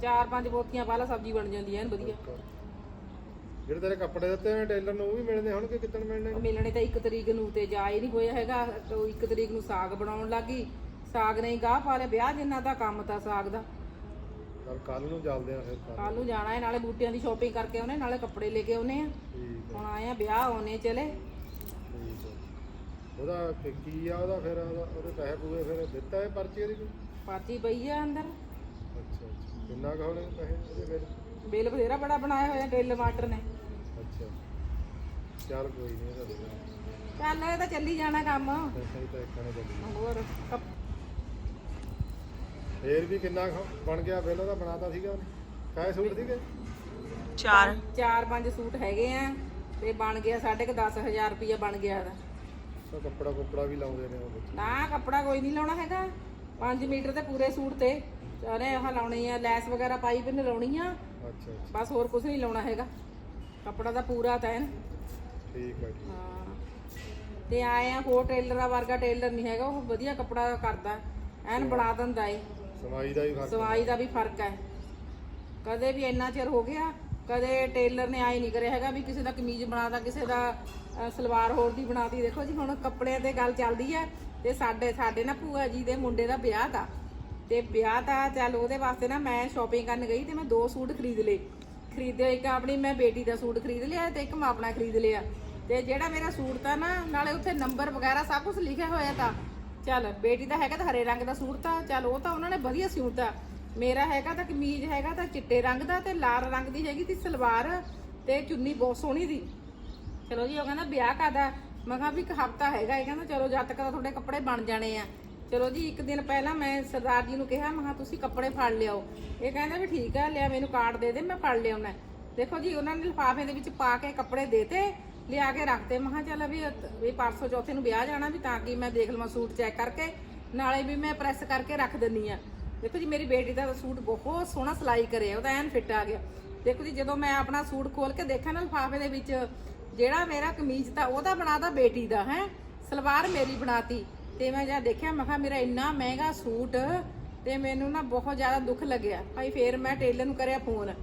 ਚਾਰ ਪੰਜ ਬੋਤੀਆਂ ਪਾ ਲਾ ਸਬਜ਼ੀ ਬਣ ਜਾਂਦੀ ਐਨ ਵਧੀਆ। ਜਿਹੜੇ ਤੇਰੇ ਕੱਪੜੇ ਦਿੱਤੇ ਨੇ ਟੇਲਰ ਨੂੰ ਉਹ ਵੀ ਮਿਲਦੇ ਹੋਣਗੇ ਕਿੱਦਣ ਮਿਲਣੇ ਮਿਲਣੇ ਤਾਂ ਇੱਕ ਤਰੀਕ ਨੂੰ ਤੇ ਜਾ ਹੀ ਨਹੀਂ ਹੋਇਆ ਹੈਗਾ। ਤੇ ਉਹ ਇੱਕ ਤਰੀਕ ਨੂੰ ਸਾਗ ਬਣਾਉਣ ਲੱਗੀ ਸਾਗ ਨਹੀਂ ਗਾਹ ਪਾ ਲਿਆ ਵਿਆਹ ਜਿੰਨਾ ਦਾ ਕੰਮ ਤਾਂ ਸਾਗ ਦਾ। ਕੱਲ ਕੱਲ ਨੂੰ ਚੱਲਦੇ ਆ ਫਿਰ ਕੱਲ ਕੱਲ ਨੂੰ ਜਾਣਾ ਹੈ ਨਾਲੇ ਬੂਟਿਆਂ ਦੀ ਸ਼ਾਪਿੰਗ ਕਰਕੇ ਆਉਣੇ ਨਾਲੇ ਕੱਪੜੇ ਲੈ ਕੇ ਆਉਣੇ ਆ। ਠੀਕ ਹੁਣ ਆਏ ਆ ਵਿਆਹ ਆਉਣੇ ਚਲੇ। ਠੀਕ ਉਹਦਾ ਕੀ- ਕੀ ਆ ਉਹਦਾ ਫਿਰ ਉਹਦਾ ਉਹਦੇ ਪੈਸੇ ਪੂਏ ਫਿਰ ਦਿੱਤਾ ਹੈ ਪਰਚੀ ਉਹਦੀ ਕੋਈ? ਪਾਰਟੀ ਪਈ ਆ ਅੰਦਰ। ਅੱਛਾ ਅੱਛਾ। ਕਿੰਨਾ ਕੁ ਹੋਣੇ ਪੈਸੇ ਉਹਦੇ ਫਿਰ? ਬਿੱਲ ਬਥੇਰਾ ਬੜਾ ਬਣਾਇਆ ਹੋਇਆ ਡਿੱਲ ਮਾਟਰ ਨੇ। ਅੱਛਾ। ਚੱਲ ਕੋਈ ਨਹੀਂ ਇਹਦਾ ਦੇ ਚੱਲ ਇਹ ਤਾਂ ਚੱਲੀ ਜਾਣਾ ਕੰਮ। ਪੈਸੇ ਤਾਂ ਇੱਕ ਨੇ ਚੱਲੀ ਹੋਰ ਕੱਪ- ਫੇਰ ਵੀ ਕਿੰਨਾ ਕੁ ਬਣ ਗਿਆ ਬਿੱਲ ਉਹਦਾ ਬਣਾਤਾ ਸੀਗਾ ਉਹਨੇ। ਸੂਟ ਸੀਗੇ? ਚਾਰ। ਚਾਰ ਪੰਜ ਸੂਟ ਹੈਗੇ ਆ ਤੇ ਬਣ ਗਿਆ ਸਾਢੇ ਕੁ 10000 ਰੁਪਇਆ ਬਣ ਗਿਆ ਇਹਦਾ। ਉਹ ਕੱਪੜਾ ਕੁੱਪੜਾ ਵੀ ਲਾਉਂਦੇ ਨੇ ਉਹ ਵਿੱਚ। ਨਾ ਕੱਪੜਾ ਕੋਈ ਨਹੀਂ ਲਾਉਣਾ ਹੈਗਾ। 5 ਮੀਟਰ ਤੇ ਪੂਰੇ ਸੂਟ ਤੇ। ਚਾਰੇ ਆਹ ਲਾਉਣੀ ਆ ਲੈਸ ਵਗੈਰਾ ਪਾਈ ਵੀ ਲਾਉਣੀ ਆ। ਅੱਛਾ ਅੱਛਾ। ਬਸ ਹੋਰ ਕੁਝ ਨਹੀਂ ਲਾਉਣਾ ਹੈਗਾ। ਕੱਪੜਾ ਦਾ ਪੂਰਾ ਤਾਂ ਐਨ ਠੀਕ ਹੈ ਠੀਕ ਹਾਂ। ਤੇ ਆਏ ਆ ਹੋਰ ਟੇਲਰਾਂ ਵਰਗਾ ਟੇਲਰ ਨਹੀਂ ਹੈਗਾ ਉਹ ਵਧੀਆ ਕੱਪੜਾ ਕਰਦਾ। ਐਨ ਬਣਾ ਦਿੰਦਾ ਏ। ਸਮਾਈ ਦਾ ਵੀ ਫ਼ਰਕ ਸਵਾਈ ਦਾ ਵੀ ਫ਼ਰਕ ਹੈ। ਕਦੇ ਵੀ ਇੰਨਾ ਚਿਰ ਹੋ ਗਿਆ ਕਦੇ ਟੇਲਰ ਨੇ ਆਏ ਨਹੀਂ ਕਰਿਆ ਹੈਗਾ ਵੀ ਕਿਸੇ ਦਾ ਕਮੀਜ਼ ਬਣਾਦਾ ਕਿਸੇ ਦਾ ਅ, ਸਲਵਾਰ ਹੋਰ ਦੀ ਬਣਾਤੀ। ਦੇਖੋ ਜੀ ਹੁਣ ਕੱਪੜਿਆਂ ਤੇ ਗੱਲ ਚੱਲਦੀ ਹੈ ਤੇ ਸਾਡੇ ਸਾਡੇ ਨਾ ਭੂਆ ਜੀ ਦੇ ਮੁੰਡੇ ਦਾ ਵਿਆਹ ਤਾ। ਤੇ ਵਿਆਹ ਦਾ ਚੱਲ ਉਹਦੇ ਵਾਸਤੇ ਨਾ ਮੈਂ ਸ਼ਾਪਿੰਗ ਕਰਨ ਗਈ ਤੇ ਮੈਂ ਦੋ ਸੂਟ ਖਰੀਦ ਲਏ। ਖਰੀਦੇ ਇੱਕ ਆਪਣੀ ਮੈਂ ਬੇਟੀ ਦਾ ਸੂਟ ਖਰੀਦ ਲਿਆ ਤੇ ਇੱਕ ਮੈਂ ਆਪਣਾ ਖਰੀਦ ਲਿਆ। ਤੇ ਜਿਹੜਾ ਮੇਰਾ ਸੂਟ ਤਾਂ ਨਾ ਨਾਲੇ ਉੱਥੇ ਨੰਬਰ ਵਗੈਰਾ ਸਭ ਕੁਝ ਲਿਖਿਆ ਹੋਇਆ ਤਾਂ। ਚੱਲ, ਬੇਟੀ ਦਾ ਹੈਗਾ ਤਾਂ ਹਰੇ ਰੰਗ ਦਾ ਸੂਟ ਤਾਂ, ਚੱਲ ਉਹ ਤਾਂ ਉਹਨਾਂ ਨੇ ਵਧੀਆ ਸਿਉਂਤਾ ਮੇਰਾ ਹੈਗਾ ਤਾਂ ਕਮੀਜ਼, ਹੈਗਾ ਤਾਂ ਚਿੱਟੇ ਰੰਗ ਦਾ ਤੇ ਲਾਲ ਰੰਗ ਦੀ ਹੈਗੀ ਤੀ ਸਲਵਾਰ ਤੇ ਚੁੰਨੀ ਬਹੁਤ ਸੋਹਣੀ ਦੀ ਚਲੋ ਜੀ, ਉਹ ਕਹਿੰਦਾ ਵਿਆਹ ਕਾਦਾ ਮੈਂ ਕਿਹਾ ਵੀ ਇੱਕ ਹਫਤਾ ਹੈਗਾ ਇਹ, ਕਹਿੰਦਾ ਚਲੋ ਜਦ ਤੱਕ ਤਾਂ ਤੁਹਾਡੇ ਕੱਪੜੇ ਬਣ ਜਾਣੇ ਆ। ਚਲੋ ਜੀ, ਇੱਕ ਦਿਨ ਪਹਿਲਾਂ ਮੈਂ ਸਰਦਾਰ ਜੀ ਨੂੰ ਕਿਹਾ, ਮੈਂ ਕਿਹਾ ਤੁਸੀਂ ਕੱਪੜੇ ਫੜ ਲਿਆਓ। ਇਹ ਕਹਿੰਦਾ ਵੀ ਠੀਕ ਆ, ਲਿਆ ਮੈਨੂੰ ਕਾਰਡ ਦੇ ਦੇ, ਮੈਂ ਫੜ ਲਿਆਉਣਾ। ਦੇਖੋ ਜੀ, ਉਹਨਾਂ ਨੇ ਲਿਫਾਫੇ ਦੇ ਵਿੱਚ ਪਾ ਕੇ ਕੱਪੜੇ ਦੇਤੇ ਲਿਆ ਕੇ ਰੱਖਦੇ ਮੈਂ ਕਿਹਾ ਚੱਲ ਵੀ ਵੀ ਪਰਸੋਂ ਚੌਥੇ ਨੂੰ ਵਿਆਹ ਜਾਣਾ ਵੀ ਤਾਂ ਕਿ ਮੈਂ ਦੇਖ ਲਵਾਂ ਸੂਟ ਚੈੱਕ ਕਰਕੇ, ਨਾਲੇ ਵੀ ਮੈਂ ਪ੍ਰੈਸ ਕਰਕੇ ਰੱਖ ਦਿੰਨੀ ਆ। ਦੇਖੋ ਜੀ, ਮੇਰੀ ਬੇਟੀ ਦਾ ਸੂਟ ਬਹੁਤ ਸੋਹਣਾ ਸਿਲਾਈ ਕਰਿਆ ਉਹਦਾ ਐਨ ਫਿੱਟ ਆ ਗਿਆ। ਦੇਖੋ ਜੀ, ਜਦੋਂ ਮੈਂ ਆਪਣਾ ਸੂਟ ਖੋਲ ਕੇ ਦੇਖਿਆ ਨਾ ਲਿਫਾਫੇ ਦੇ ਵਿੱਚ, ਜਿਹੜਾ ਮੇਰਾ ਕਮੀਜ਼ ਤਾਂ ਉਹਦਾ ਬਣਾਤਾ ਬੇਟੀ ਦਾ, ਹੈ। ਸਲਵਾਰ ਮੇਰੀ ਬਣਾਤੀ। ਤੇ ਮੈਂ ਜਦ ਦੇਖਿਆ, ਮੈਂ ਕਿਹਾ ਮੇਰਾ ਇੰਨਾ ਮਹਿੰਗਾ ਸੂਟ, ਤੇ ਮੈਨੂੰ ਨਾ ਬਹੁਤ ਜ਼ਿਆਦਾ ਦੁੱਖ ਲੱਗਿਆ। ਭਾਈ ਫੇਰ ਮੈਂ ਟੇਲਰ ਨੂੰ ਕਰਿਆ ਫੋਨ।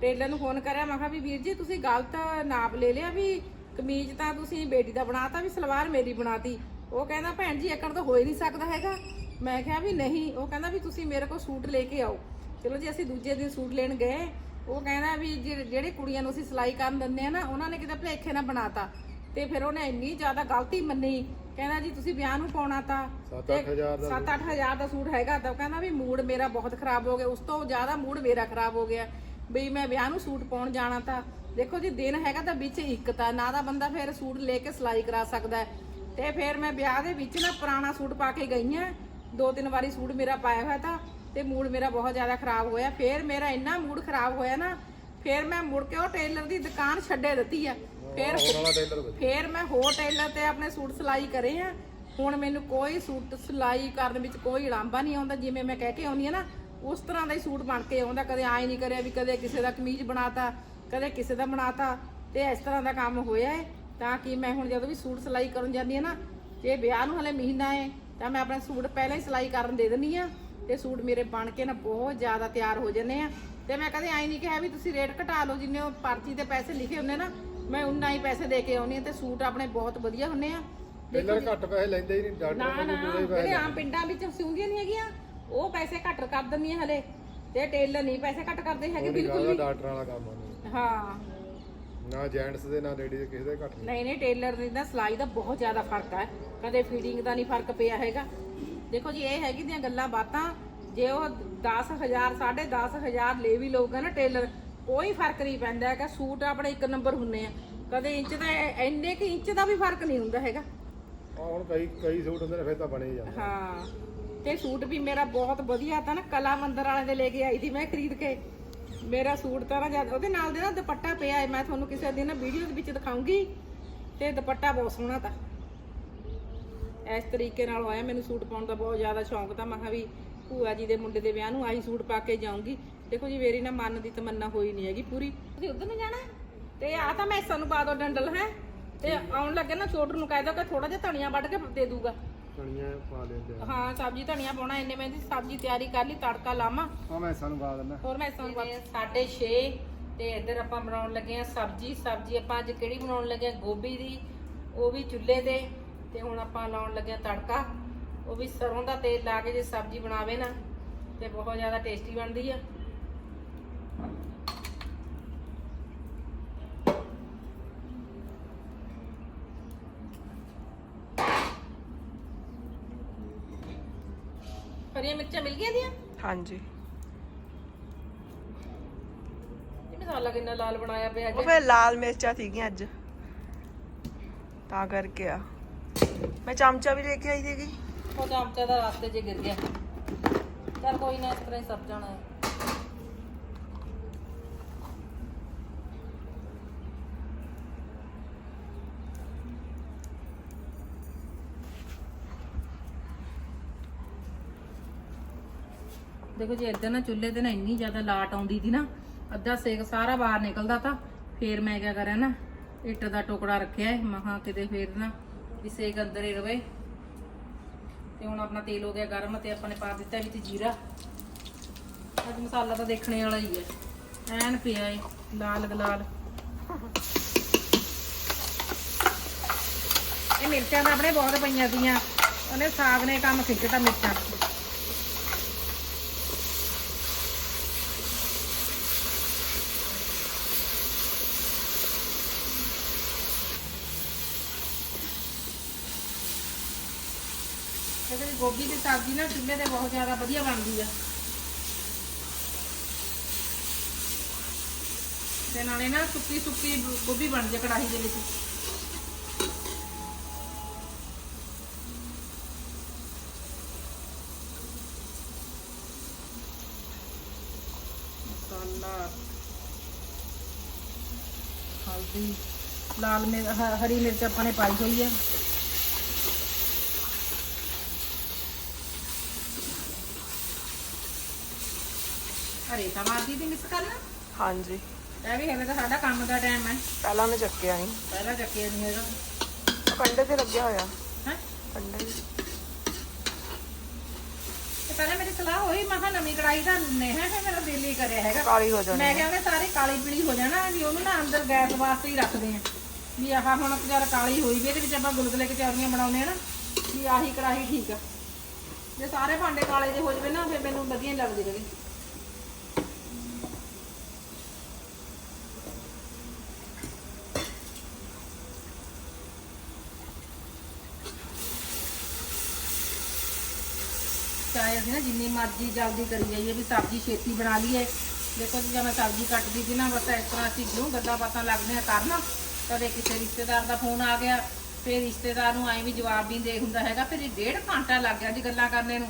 ਟੇਲਰ ਨੂੰ ਫੋਨ ਕਰਿਆ, ਮੈਂ ਕਿਹਾ ਵੀ ਵੀਰ ਜੀ, ਤੁਸੀਂ ਗਲਤ ਨਾਪ ਲੈ ਲਿਆ ਵੀ ਕਮੀਜ਼ ਤਾਂ ਤੁਸੀਂ ਬੇਟੀ ਦਾ ਬਣਾਤਾ ਵੀ ਸਲਵਾਰ ਮੇਰੀ ਬਣਾਤੀ। ਉਹ ਕਹਿੰਦਾ ਭੈਣ ਜੀ ਏਕੜ ਤਾਂ ਹੋ ਹੀ ਨਹੀਂ ਸਕਦਾ ਹੈਗਾ। ਮੈਂ ਕਿਹਾ ਵੀ ਨਹੀਂ ਉਹ ਕਹਿੰਦਾ ਵੀ ਤੁਸੀਂ ਮੇਰੇ ਕੋਲ ਸੂਟ ਲੈ ਕੇ ਆਓ। ਚਲੋ ਜੀ ਅਸੀਂ ਦੂਜੇ ਦਿਨ ਸੂਟ ਲੈਣ ਗਏ। ਉਹ ਕਹਿੰਦਾ ਵੀ ਜਿਹੜੇ ਕੁੜੀਆਂ ਨੂੰ ਅਸੀਂ ਸਿਲਾਈ ਕਰਨ ਦਿੰਦੇ ਆ ਨਾ ਉਹਨਾਂ ਨੇ ਕਿਤੇ ਭਲੇਖੇ ਨਾਲ ਬਣਾਤਾ। ਤੇ ਫਿਰ ਉਹਨੇ ਇੰਨੀ ਜ਼ਿਆਦਾ ਗਲਤੀ ਮੰਨੀ। ਕਹਿੰਦਾ ਜੀ ਤੁਸੀਂ ਵਿਆਹ ਨੂੰ ਪਾਉਣਾ ਤਾਂ 7-8000 ਦਾ 7-8000 ਦਾ ਸੂਟ ਹੈਗਾ ਤਾਂ ਕਹਿੰਦਾ ਵੀ ਮੂਡ ਮੇਰਾ ਬਹੁਤ ਖਰਾਬ ਹੋ ਗਿਆ। ਉਸ ਤੋਂ ਜ਼ਿਆਦਾ ਮੂਡ ਮੇਰਾ ਖਰਾਬ ਹੋ ਗਿਆ। ਵੀ ਮੈਂ ਵਿਆਹ ਨੂੰ ਸੂਟ ਪਾਉਣ ਜਾਣਾ ਤਾਂ ਦੇਖੋ ਜੀ ਦਿਨ ਹੈਗਾ ਤਾਂ ਵਿੱਚ ਇੱਕ ਤਾਂ ਨਾ ਦਾ ਬੰਦਾ ਫਿਰ ਸੂਟ ਲੈ ਕੇ ਸਿਲਾਈ ਕਰਾ ਸਕਦਾ ਹੈ। ਤੇ ਫਿਰ ਮੈਂ ਵਿਆਹ ਦੇ ਵਿੱਚ ਨਾ ਪੁਰਾਣਾ ਸੂਟ ਪਾ ਕੇ ਗਈ ਆ ਦੋ ਤਿੰਨ ਵਾਰੀ ਸੂਟ ਮੇਰਾ ਪਾਇਆ ਹੋਇਆ ਤਾਂ ਤੇ ਮੂਡ ਮੇਰਾ ਬਹੁਤ ਜ਼ਿਆਦਾ ਖਰਾਬ ਹੋਇਆ। ਫਿਰ ਮੇਰਾ ਇੰਨਾ ਮੂਡ ਖਰਾਬ ਹੋਇਆ ਨਾ ਫਿਰ ਮੈਂ ਮੁੜ ਕੇ ਉਹ ਟੇਲਰ ਦੀ ਦੁਕਾਨ ਛੱਡੇ ਦਿੱਤੀ ਆ। ਫਿਰ ਫਿਰ ਮੈਂ ਹੋਰ ਟੇਲਰ ਤੇ ਆਪਣੇ ਸੂਟ ਸਿਲਾਈ ਕਰੇ ਆ। ਹੁਣ ਮੈਨੂੰ ਕੋਈ ਸੂਟ ਸਿਲਾਈ ਕਰਨ ਵਿੱਚ ਕੋਈ ਉਲਾਂਭਾ ਨਹੀਂ ਆਉਂਦਾ। ਜਿਵੇਂ ਮੈਂ ਕਹਿ ਕੇ ਆਉਂਦੀ ਆ ਨਾ ਉਸ ਤਰ੍ਹਾਂ ਦਾ ਹੀ ਸੂਟ ਬਣ ਕੇ ਆਉਂਦਾ। ਕਦੇ ਆਏ ਨਹੀਂ ਕਰਿਆ ਵੀ ਕਦੇ ਕਿਸੇ ਦਾ ਕਮੀਜ਼ ਬਣਾਤਾ। ਕਦੇ ਕਿਸੇ ਦਾ ਬਣਾਤਾ ਤੇ ਇਸ ਤਰ੍ਹਾਂ ਦਾ ਕੰਮ ਹੋਇਆ ਹੈ ਤਾਂ ਕਿ ਮੈਂ ਹੁਣ ਜਦੋਂ ਵੀ ਸੂਟ ਸਿਲਾਈ ਕਰਨ ਜਾਂਦੀ ਆ ਨਾ ਜੇ ਵਿਆਹ ਨੂੰ ਹਲੇ ਮਹੀਨਾ ਹੈ ਤਾਂ ਮੈਂ ਆਪਣੇ ਸੂਟ ਪਹਿਲਾਂ ਹੀ ਸਿਲਾਈ ਕਰਨ ਦੇ ਦਿੰਦੀ ਆ ਤੇ ਸੂਟ ਮੇਰੇ ਬਣ ਕੇ ਨਾ ਬਹੁਤ ਜ਼ਿਆਦਾ ਤਿਆਰ ਹੋ ਜਾਂਦੇ ਆ ਤੇ ਮੈਂ ਕਦੇ ਆਈ ਨਹੀਂ ਕਿਹਾ ਵੀ ਤੁਸੀਂ ਰੇਟ ਘਟਾ ਲਓ ਜਿੰਨੇ ਉਹ ਪਰਚੀ ਤੇ ਪੈਸੇ ਲਿਖੇ ਹੁੰਦੇ ਨਾ ਮੈਂ ਉਨਾ ਹੀ ਪੈਸੇ ਦੇ ਕੇ ਆਉਣੀ ਆ ਤੇ ਸੂਟ ਆਪਣੇ ਬਹੁਤ ਵਧੀਆ ਹੁੰਦੇ ਆ। ਟੇਲਰ ਘੱਟ ਪੈਸੇ ਲੈਂਦੇ ਹੀ ਨਹੀਂ ਨਾ ਡਾਕਟਰ ਨਾ ਨੂੰ ਹੀ ਜਿਹੜੇ ਆਮ ਪਿੰਡਾਂ ਵਿੱਚ ਸਿਉਂਦੀਆਂ ਨਹੀਂ ਹੈਗੀਆਂ ਉਹ ਪੈਸੇ ਘੱਟ ਕਰ ਦਿੰਦੀਆਂ ਹਲੇ। ਤੇ ਟੇਲਰ ਨਹੀਂ ਪੈਸੇ ਘੱਟ ਕਰਦੇ ਹੈਗੇ ਬਿਲਕੁਲ ਵੀ। ਡਾਕਟਰਾਂ ਵਾਲਾ ਕੰਮ। ਹਾਂ। ਨਾ ਜੈਂਟਸ ਦੇ ਨਾ ਲੇਡੀ ਦੇ ਕਿਸੇ ਦੇ ਘੱਟ ਨਹੀਂ। ਨਹੀਂ ਨਹੀਂ ਟੇਲਰ ਦੀ ਨਾ ਸਿਲਾਈ ਦਾ ਬਹੁਤ ਜ਼ਿਆਦਾ ਫ਼ਰਕ ਹੈ। ਕਦੇ ਫੀਡਿੰਗ ਦਾ ਨਹੀਂ ਫ਼ਰਕ ਪਿਆ ਹੈਗਾ। ਦੇਖੋ ਜੀ ਇਹ ਹੈਗੀ ਦੀਆਂ ਗੱਲਾਂ ਬਾਤਾਂ। ਜੇ ਉਹ 10000 10500 ਲੈ ਵੀ ਲਊਗਾ ਨਾ ਟੇਲਰ ਕੋਈ ਫ਼ਰਕ ਨਹੀਂ ਪੈਂਦਾ ਹੈਗਾ। ਸੂਟ ਆਪਣੇ ਇੱਕ ਨੰਬਰ ਹੁੰਨੇ ਆ। ਕਦੇ ਇੰਚ ਦਾ ਇੰਨੇ ਕਿ ਇੰਚ ਦਾ ਵੀ ਫ਼ਰਕ ਨਹੀਂ ਹੁੰਦਾ ਹੈਗਾ। ਆ ਹੁਣ ਕਈ ਕਈ ਸੂਟ ਹੁੰਦੇ ਨੇ ਫਿਰ ਤਾਂ ਬਣੇ ਹੀ ਜਾਂਦੇ ਹਾਂ। ਤੇ ਸੂਟ ਵੀ ਮੇਰਾ ਬਹੁਤ ਵਧੀਆ ਤਾਂ ਨਾ ਕਲਾ ਮੰਦਰ ਵਾਲੇ ਦੇ ਲੈ ਕੇ ਆਈ ਸੀ ਮੈਂ ਖਰੀਦ ਕੇ। ਮੇਰਾ ਸੂਟ ਤਾਂ ਨਾ ਜਦ ਉਹਦੇ ਨਾਲ ਦੇ ਨਾ ਦੁਪੱਟਾ ਪਿਆ ਹੈ ਮੈਂ ਤੁਹਾਨੂੰ ਕਿਸੇ ਦਿਨ ਵੀਡੀਓ ਦੇ ਵਿੱਚ ਦਿਖਾਉਂਗੀ ਤੇ ਦੁਪੱਟਾ ਬਹੁਤ ਸੋਹਣਾ ਤਾਂ। ਇਸ ਤਰੀਕੇ ਨਾਲ ਹੋਇਆ ਮੈਨੂੰ ਸੂਟ ਪਾਉਣ ਦਾ ਬਹੁਤ ਜ਼ਿਆਦਾ ਸ਼ੌਂਕ ਤਾਂ, ਮੈਂ ਕਿਹਾ ਵੀ ਭੂਆ ਜੀ ਦੇ ਮੁੰਡੇ ਦੇ ਵਿਆਹ ਨੂੰ ਆਹੀ ਸੂਟ ਪਾ ਕੇ ਜਾਊਂਗੀ। ਦੇਖੋ ਜੀ, ਮੇਰੀ ਨਾ ਮਨ ਦੀ ਤਮੰਨਾ ਹੋਈ ਨਹੀਂ ਹੈਗੀ ਪੂਰੀ। ਤੁਸੀਂ ਉਧਰ ਨੂੰ ਜਾਣਾ? ਤੇ ਆ ਤਾਂ ਮੈਂ ਸਾਨੂੰ ਪਾ ਦੋ ਡੰਡਲ, ਹੈ? ਤੇ ਆਉਣ ਲੱਗੇ ਨਾ, ਛੋਟੂ ਨੂੰ ਕਹਿ ਦੋ ਕਿ ਥੋੜਾ ਜਿਹਾ ਧਨੀਆ ਵੱਢ ਕੇ ਦੇ ਦੂਗਾ। ਕਣੀਆਂ ਪਾ ਲੈਂਦੇ ਆ ਹਾਂ ਸਬਜ਼ੀ ਧਨੀਆ ਪਾਉਣਾ ਇੰਨੇ ਮੈਂ ਦੀ ਸਬਜ਼ੀ ਤਿਆਰੀ ਕਰ ਲਈ ਤੜਕਾ ਲਾਵਾਂ। ਆ ਮੈਂ ਸਾਨੂੰ ਪਾ ਦਿੰਦਾ ਹੋਰ ਮੈਂ ਇਸ ਵਾਰ ਸਾਢੇ 6 ਤੇ ਇੱਧਰ ਆਪਾਂ ਬਣਾਉਣ ਲੱਗੇ ਆ ਸਬਜ਼ੀ। ਸਬਜ਼ੀ ਆਪਾਂ ਅੱਜ ਕਿਹੜੀ ਬਣਾਉਣ ਲੱਗੇ ਆ ਗੋਭੀ ਦੀ ਉਹ ਵੀ ਚੁੱਲ੍ਹੇ ਤੇ ਤੇ ਹੁਣ ਆਪਾਂ ਲਾਉਣ ਲੱਗੇ ਆ ਤੜਕਾ। ਉਹ ਵੀ ਸਰੋਂ ਦਾ ਤੇਲ ਲਾ ਕੇ ਜੇ ਸਬਜ਼ੀ ਬਣਾਵੇ ਨਾ ਤੇ ਬਹੁਤ ਜ਼ਿਆਦਾ ਟੇਸਟੀ ਬਣਦੀ ਆ ਹਰੀਆਂ ਮਿਰਚਾਂ ਮਿਲ ਗਈਆਂ ਦੀਆਂ ਹਾਂਜੀ। ਇਹ ਮਸਾਲਾ ਕਿੰਨਾ ਲਾਲ ਬਣਾਇਆ ਪਿਆ ਉਹ ਫਿਰ ਲਾਲ ਮਿਰਚਾਂ ਸੀਗੀਆਂ ਅੱਜ। ਤਾਂ ਕਰਕੇ ਆ। ਮੈਂ ਚਮਚਾ ਵੀ ਲੈ ਕੇ ਆਈ ਸੀਗੀ। ਉਹ ਚਮਚਾ ਦਾ ਰਸਤੇ 'ਚ ਗਿਰ ਗਿਆ। ਚਲ ਕੋਈ ਨਾ ਇਸ ਤਰ੍ਹਾਂ ਹੀ ਸਭ ਜਾਣਾ ਹੈ। ਦੇਖੋ ਜੇ ਇੱਧਰ ਨਾ ਚੁੱਲ੍ਹੇ ਤੇ ਨਾ ਇੰਨੀ ਜ਼ਿਆਦਾ ਲਾਟ ਆਉਂਦੀ ਸੀ ਨਾ, ਅੱਧਾ ਸੇਕ ਸਾਰਾ ਬਾਹਰ ਨਿਕਲਦਾ ਤਾਂ ਫੇਰ ਮੈਂ ਕਿਆ ਕਰਿਆ ਨਾ, ਇੱਟ ਦਾ ਟੁਕੜਾ ਰੱਖਿਆ ਹੈ ਮਹਾ ਕਿਤੇ ਫੇਰ ਨਾ ਵੀ ਸੇਕ ਅੰਦਰ ਹੀ ਰਵੇ। ਤੇ ਹੁਣ ਆਪਣਾ ਤੇਲ ਹੋ ਗਿਆ ਗਰਮ ਤੇ ਆਪਾਂ ਨੇ ਪਾ ਦਿੱਤਾ ਵਿੱਚ ਜੀਰਾ। ਅੱਜ ਮਸਾਲਾ ਤਾਂ ਦੇਖਣੇ ਵਾਲਾ ਹੀ ਹੈ ਐਨ ਪਿਆ ਏ, ਲਾਲ ਗਲਾਲ। ਇਹ ਮਿਰਚਾਂ ਤਾਂ ਆਪਣੇ ਬਹੁਤ ਪਈਆਂ ਸੀਆਂ ਉਹਨੇ ਸਾਗ ਨੇ ਕੰਮ ਖਿੱਚਤਾ ਮਿਰਚਾਂ। ਵਿੱਚ ਗੋਭੀ ਦੀ ਸਬਜ਼ੀ ਨਾ ਚੁੱਲ੍ਹੇ ਤੇ ਬਹੁਤ ਜ਼ਿਆਦਾ ਵਧੀਆ ਬਣਦੀ ਆ। ਤੇ ਨਾਲੇ ਨਾ ਸੁੱਕੀ ਸੁੱਕੀ ਗੋਭੀ ਬਣ ਜੇ ਕੜਾਹੀ ਦੇ ਵਿੱਚ। ਮਸਾਲਾ। ਹਲਦੀ ਲਾਲ ਮਿਰਚ ਹਰੀ ਮਿਰਚ ਆਪਾਂ ਨੇ ਪਾਈ ਹੋਈ ਹੈ ਹਰੇ ਟਮਾਟਰ ਦੀ ਮਿਕਸ ਕਰਨਾ ਹਾਂਜੀ। ਇਹ ਵੀ ਹਲੇ ਤਾਂ ਸਾਡਾ ਕੰਮ ਦਾ ਟਾਈਮ ਹੈ। ਪਹਿਲਾਂ ਨੇ ਚੱਕਿਆ ਨਹੀਂ ਪਹਿਲਾਂ ਚੱਕਿਆ ਨਹੀਂ ਹੈਗਾ ਉਹ ਕੰਡੇ ਤੇ ਲੱਗਿਆ ਹੋਇਆ। ਹੈ? ਕੰਡੇ ਵੀ। ਤੇ ਪਹਿਲਾਂ ਮੇਰੀ ਸਲਾਹ ਹੋਈ ਮੈਂ ਕਿਹਾ ਨਵੀਂ ਕੜਾਈ ਦਾ ਨੇ ਹੈ ਫਿਰ ਮੇਰਾ ਦਿਲ ਹੀ ਕਰਿਆ ਹੈਗਾ। ਕਾਲੀ ਹੋ ਜਾਣੀ ਮੈਂ ਕਿਹਾ ਉਹਨੇ ਸਾਰੀ ਕਾਲੀ ਪੀਲੀ ਹੋ ਜਾਣਾ ਵੀ ਉਹਨੂੰ ਨਾ ਅੰਦਰ ਗੈਸ ਵਾਸਤੇ ਹੀ ਰੱਖਦੇ ਆ। ਵੀ ਆਹ ਹੁਣ ਜਦ ਕਾਲੀ ਹੋਈ ਵੀ ਇਹਦੇ ਵਿੱਚ ਆਪਾਂ ਗੁਲਗੁਲੇ ਕਚੌਰੀਆਂ ਬਣਾਉਂਦੇ ਆ ਨਾ ਵੀ ਆਹੀ ਕੜਾਹੀ ਠੀਕ ਆ। ਜੇ ਸਾਰੇ ਭਾਂਡੇ ਕਾਲੇ ਜਿਹੇ ਹੋ ਜਵੇ ਨਾ ਫਿਰ ਮੈਨੂੰ ਵਧੀਆ ਲੱਗਦੀ ਕਦੇ ਚਾਹੇ ਅਸੀਂ ਨਾ ਜਿੰਨੀ ਮਰਜ਼ੀ ਜਲਦੀ ਕਰੀ ਜਾਈਏ ਵੀ ਸਬਜ਼ੀ ਛੇਤੀ ਬਣਾ ਲਈਏ। ਦੇਖੋ ਜੀ ਜਦੋਂ ਮੈਂ ਸਬਜ਼ੀ ਕੱਟਦੀ ਸੀ ਨਾ, ਬਸ ਇਸ ਤਰ੍ਹਾਂ ਅਸੀਂ ਜਿਉਂ ਗੱਲਾਂ ਬਾਤਾਂ ਲੱਗਦੇ ਕਰਨ। ਕਦੇ ਕਿਸੇ ਰਿਸ਼ਤੇਦਾਰ ਦਾ ਫੋਨ ਆ ਗਿਆ, ਫਿਰ ਰਿਸ਼ਤੇਦਾਰ ਨੂੰ ਐਂ ਵੀ ਜਵਾਬ ਵੀ ਦੇ ਹੁੰਦਾ ਹੈਗਾ। ਫਿਰ ਡੇਢ ਘੰਟਾ ਲੱਗ ਗਿਆ ਜੀ ਗੱਲਾਂ ਕਰਨੇ ਨੂੰ।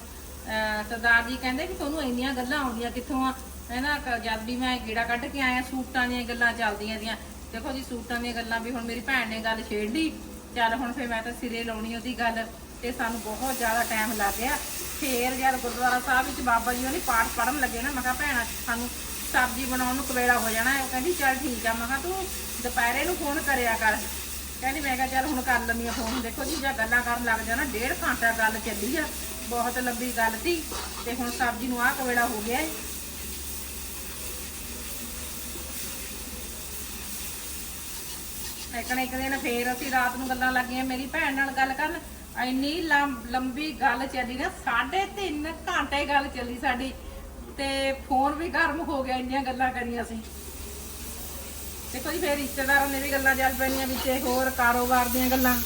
ਸਰਦਾਰ ਜੀ ਕਹਿੰਦੇ ਵੀ ਤੁਹਾਨੂੰ ਇੰਨੀਆਂ ਗੱਲਾਂ ਆਉਂਦੀਆਂ ਕਿੱਥੋਂ ਆ? ਹੈਨਾ ਜਦ ਵੀ ਮੈਂ ਗੇੜਾ ਕੱਢ ਕੇ ਆਇਆ, ਸੂਟਾਂ ਦੀਆਂ ਗੱਲਾਂ ਚੱਲਦੀਆਂ ਦੀਆਂ। ਦੇਖੋ ਜੀ, ਸੂਟਾਂ ਦੀਆਂ ਗੱਲਾਂ ਵੀ ਹੁਣ ਮੇਰੀ ਭੈਣ ਨੇ ਗੱਲ ਛੇੜਦੀ ਚੱਲ ਹੁਣ ਫਿਰ ਮੈਂ ਤਾਂ ਸਿਰੇ ਲਾਉਣੀ ਉਹਦੀ ਗੱਲ। ਤੇ ਸਾਨੂੰ ਬਹੁਤ ਜ਼ਿਆਦਾ ਟਾਈਮ ਲੱਗ ਗਿਆ। ਫੇਰ ਯਾਰ ਗੁਰਦੁਆਰਾ ਸਾਹਿਬ ਵਿੱਚ ਬਾਬਾ ਜੀ ਉਹਨੇ ਪਾਠ ਪੜਨ ਲੱਗੇ ਨਾ, ਮੈਂ ਕਿਹਾ ਭੈਣਾ, ਸਾਨੂੰ ਸਬਜ਼ੀ ਬਣਾਉਣ ਨੂੰ ਕਵੇਲਾ ਹੋ ਜਾਣਾ ਉਹ ਕਹਿੰਦੀ, ਚੱਲ ਠੀਕ ਆ। ਮੈਂ ਕਿਹਾ, ਤੂੰ ਦੁਪਹਿਰੇ ਨੂੰ ਫੋਨ ਕਰਿਆ ਕਰ। ਕਹਿੰਦੀ, ਮੈਂ ਕਿਹਾ, ਚੱਲ ਹੁਣ ਕਰ ਲੈਂਦੀ ਫੋਨ ਦੇਖੋ ਜੀ, ਜਾਂ ਗੱਲਾਂ ਕਰਨ ਲੱਗ ਜਾਣਾ, ਡੇਢ ਘੰਟਾ ਗੱਲ ਚੱਲੀ ਆ। ਬਹੁਤ ਲੰਬੀ ਗੱਲ ਸੀ। ਤੇ ਹੁਣ ਸਬਜ਼ੀ ਨੂੰ ਆਹ ਕਵੇਲਾ ਹੋ ਗਿਆ ਹੈ। ਇੱਕ ਨਾ ਇੱਕ ਦਿਨ ਫੇਰ ਅਸੀਂ ਰਾਤ ਨੂੰ ਗੱਲਾਂ ਲੱਗੀਆਂ। ਮੇਰੀ ਭੈਣ ਨਾਲ ਗੱਲ ਕਰਨ। ਇੰਨੀ ਲੰਮ- ਲੰਬੀ ਗੱਲ ਚੱਲੀ ਨਾ 3.5 ਘੰਟੇ ਗੱਲ ਚੱਲੀ ਸਾਡੀ, ਤੇ ਫੋਨ ਵੀ ਗਰਮ ਹੋ ਗਿਆ, ਇੰਨੀਆਂ ਗੱਲਾਂ ਕਰੀਆਂ ਅਸੀਂ। ਦੇਖੋ ਜੀ ਫੇਰ ਰਿਸ਼ਤੇਦਾਰਾਂ ਨੇ ਵੀ ਗੱਲਾਂ ਚੱਲ ਪੈਣੀਆਂ ਵਿੱਚ, ਹੋਰ ਕਾਰੋਬਾਰ ਦੀਆਂ ਗੱਲਾਂ।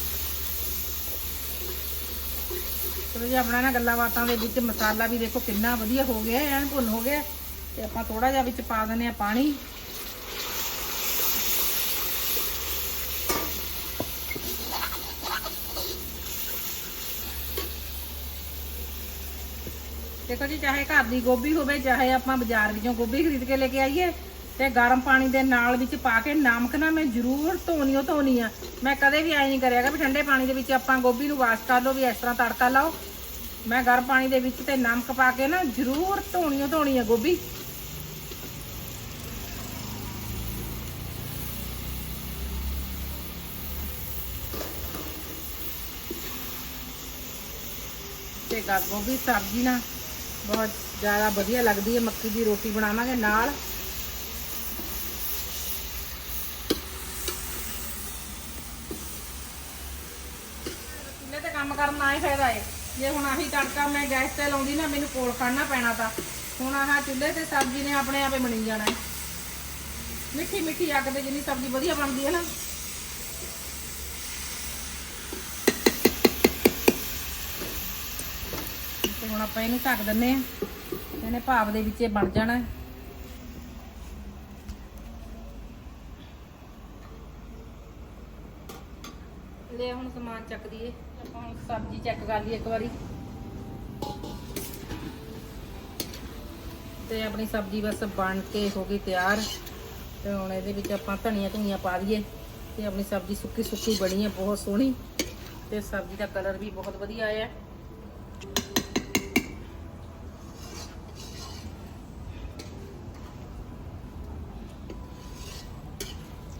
ਚਲੋ ਜੀ, ਆਪਣਾ ਨਾ ਗੱਲਾਂ ਬਾਤਾਂ ਦੇ ਵਿੱਚ ਮਸਾਲਾ ਵੀ ਦੇਖੋ ਕਿੰਨਾ ਵਧੀਆ ਹੋ ਗਿਆ, ਐਨ ਭੁੰਨ ਹੋ ਗਿਆ, ਤੇ ਆਪਾਂ ਥੋੜਾ ਜਿਹਾ ਵਿੱਚ ਪਾ ਦਿੰਦੇ ਆ ਪਾਣੀ। ਦੇਖੋ ਜੀ, ਚਾਹੇ ਘਰ ਦੀ ਗੋਭੀ ਹੋਵੇ, ਚਾਹੇ ਆਪਾਂ ਬਾਜ਼ਾਰ ਵਿੱਚੋਂ ਗੋਭੀ ਖਰੀਦ ਕੇ ਲੈ ਕੇ ਆਈਏ, ਤੇ ਗਰਮ ਪਾਣੀ ਦੇ ਨਾਲ ਵਿੱਚ ਪਾ ਕੇ ਨਮਕ ਨਾ ਮੈਂ ਜ਼ਰੂਰ ਧੋਣੀ ਓ ਧੋਣੀ ਆ। ਮੈਂ ਕਦੇ ਵੀ ਐ ਨਹੀਂ ਕਰਿਆਗਾ ਵੀ ਠੰਡੇ ਪਾਣੀ ਦੇ ਵਿੱਚ ਆਪਾਂ ਗੋਭੀ ਨੂੰ ਵਾਸ਼ ਕਰ ਲਓ, ਵੀ ਇਸ ਤਰ੍ਹਾਂ ਤੜਕਾ ਲਾਓ। ਮੈਂ ਗਰਮ ਪਾਣੀ ਦੇ ਵਿੱਚ ਤੇ ਨਮਕ ਪਾ ਕੇ ਨਾ ਜ਼ਰੂਰ ਧੋਣੀ ਓ ਧੋਣੀ ਆ ਗੋਭੀ। ਤੇ ਗਾ, ਗੋਭੀ ਸਬਜ਼ੀ ਨਾ ਬਹੁਤ ਜ਼ਿਆਦਾ ਵਧੀਆ ਲੱਗਦੀ ਹੈ। ਮੱਕੀ ਦੀ ਰੋਟੀ ਬਣਾਵਾਂਗੇ ਨਾਲ। ਚੁੱਲ੍ਹੇ ਤੇ ਕੰਮ ਕਰਨ ਦਾ ਹੀ ਫਾਇਦਾ ਏ। ਜੇ ਹੁਣ ਆਹੀ ਤੜਕਾ ਮੈਂ ਗੈਸ ਤੇ ਲਾਉਂਦੀ ਨਾ, ਮੈਨੂੰ ਕੋਲ ਖੜਨਾ ਪੈਣਾ ਤਾਂ। ਹੁਣ ਆਹ ਚੁੱਲ੍ਹੇ ਤੇ ਸਬਜ਼ੀ ਨੇ ਆਪਣੇ ਆਪੇ ਬਣੀ ਜਾਣਾ ਹੈ ਮਿੱਠੀ ਮਿੱਠੀ ਅੱਗ ਤੇ ਜਿੰਨੀ ਸਬਜ਼ੀ ਵਧੀਆ ਬਣਦੀ ਹੈ ਨਾ ਤੇ ਹੁਣ ਆਪਾਂ ਇਹਨੂੰ ਢੱਕ ਦਿੰਨੇ ਆ ਇਹਨੇ ਭਾਪ ਦੇ ਵਿੱਚ ਇਹ ਬਣ ਜਾਣਾ। ਲੈ ਹੁਣ ਸਮਾਨ ਚੱਕ ਦਈਏ। ਆਪਾਂ ਹੁਣ ਸਬਜ਼ੀ ਚੈੱਕ ਕਰ ਲਈਏ ਇੱਕ ਵਾਰੀ। ਤੇ ਆਪਣੀ ਸਬਜ਼ੀ ਬਸ ਬਣ ਕੇ ਹੋ ਗਈ ਤਿਆਰ। ਤੇ ਹੁਣ ਇਹਦੇ ਵਿੱਚ ਆਪਾਂ ਧਨੀਆ ਧਨੀਆ ਪਾ ਦਈਏ। ਤੇ ਆਪਣੀ ਸਬਜ਼ੀ ਸੁੱਕੀ ਸੁੱਕੀ ਬਣੀ ਹੈ, ਬਹੁਤ ਸੋਹਣੀ। ਤੇ ਸਬਜ਼ੀ ਦਾ ਕਲਰ ਵੀ ਬਹੁਤ ਵਧੀਆ ਆਇਆ ਹੈ